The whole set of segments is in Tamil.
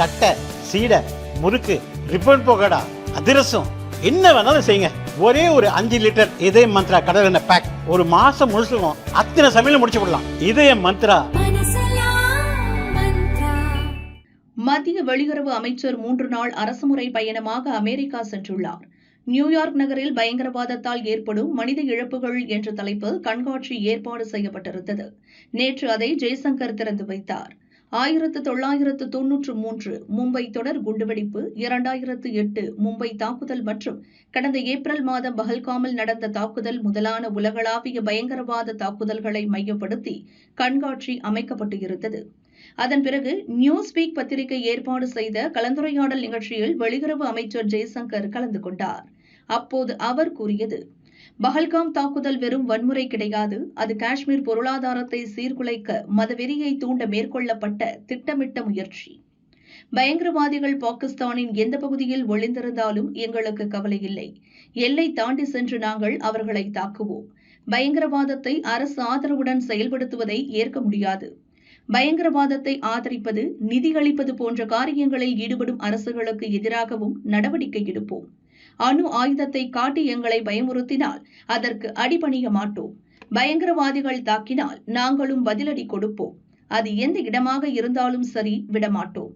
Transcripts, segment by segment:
தட்டை சீடை முறுக்கு ரிப்பன் போகடா அதிரசம். என்ன வேணாலும் செய்யுங்க. ஒரே ஒரு அஞ்சு லிட்டர் இதய மந்த்ரா கடல் எண்ணெய் பேக் ஒரு மாசம் முழுசுக்கும் அத்தனை சமையல முடிச்சு விடலாம். இதய மந்த்ரா. மத்திய வெளியுறவு அமைச்சர் மூன்று நாள் அரசுமுறை பயணமாக அமெரிக்கா சென்றுள்ளார். நியூயார்க் நகரில் பயங்கரவாதத்தால் ஏற்படும் மனித இழப்புகள் என்ற தலைப்பில் கண்காட்சி ஏற்பாடு செய்யப்பட்டிருந்தது. நேற்று அதை ஜெய்சங்கர் திறந்து வைத்தார். ஆயிரத்து தொள்ளாயிரத்து தொன்னூற்று மூன்று மும்பை தொடர் குண்டுவெடிப்பு இரண்டாயிரத்து எட்டு மும்பை தாக்குதல் மற்றும் கடந்த ஏப்ரல் மாதம் பஹல்காமில் நடந்த தாக்குதல் முதலான உலகளாவிய பயங்கரவாத தாக்குதல்களை மையப்படுத்தி கண்காட்சி அமைக்கப்பட்டு இருந்தது அதன் பிறகு நியூஸ் வீக் பத்திரிகை ஏற்பாடு செய்த கலந்துரையாடல் நிகழ்ச்சியில் வெளியுறவு அமைச்சர் ஜெய்சங்கர் கலந்து கொண்டார். அப்போது அவர் கூறியது பஹல்காம் தாக்குதல் வெறும் வன்முறை கிடையாது. அது காஷ்மீர் பொருளாதாரத்தை சீர்குலைக்க மதவெறியை தூண்ட மேற்கொள்ளப்பட்ட திட்டமிட்ட முயற்சி. பயங்கரவாதிகள் பாகிஸ்தானின் எந்த பகுதியில் ஒளிந்திருந்தாலும் எங்களுக்கு கவலை இல்லை எல்லை தாண்டி சென்று நாங்கள் அவர்களை தாக்குவோம். பயங்கரவாதத்தை அரசு ஆதரவுடன் செயல்படுத்துவதை ஏற்க முடியாது. பயங்கரவாதத்தை ஆதரிப்பது நிதியளிப்பது போன்ற காரியங்களில் ஈடுபடும் அரசுகளுக்கு எதிராகவும் நடவடிக்கை எடுப்போம். அணு ஆயுதத்தை காட்டி எங்களை பயமுறுத்தினால் அதற்கு அடிபணிய மாட்டோம். பயங்கரவாதிகள் தாக்கினால் நாங்களும் பதிலடி கொடுப்போம். அது எந்த இடமாக இருந்தாலும் சரி விடமாட்டோம்.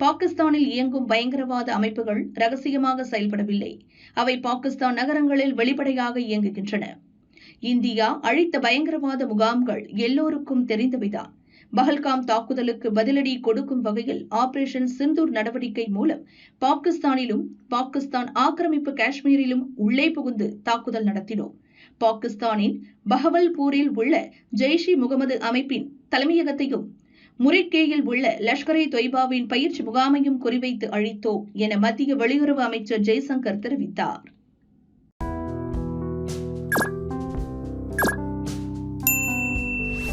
பாகிஸ்தானில் இயங்கும் பயங்கரவாத அமைப்புகள் ரகசியமாக செயல்படவில்லை. அவை பாகிஸ்தான் நகரங்களில் வெளிப்படையாக இயங்குகின்றன. இந்தியா அழித்த பயங்கரவாத முகாம்கள் எல்லோருக்கும் தெரிந்தவைதான். பஹல்காம் தாக்குதலுக்கு பதிலடி கொடுக்கும் வகையில் ஆபரேஷன் சிந்தூர் நடவடிக்கை மூலம் பாகிஸ்தானிலும் பாகிஸ்தான் ஆக்கிரமிப்பு காஷ்மீரிலும் உள்ளே புகுந்து தாக்குதல் நடத்தினோம். பாகிஸ்தானின் பஹவல்பூரில் உள்ள ஜெய்ஷ் இ முகமது அமைப்பின் தலைமையகத்தையும் முரிக்கேயில் உள்ள லஷ்கர் இ தொய்பாவின் பயிற்சி முகாமையும் குறிவைத்து அழித்தோம் என மத்திய வெளியுறவு அமைச்சர் ஜெய்சங்கர் தெரிவித்தார்.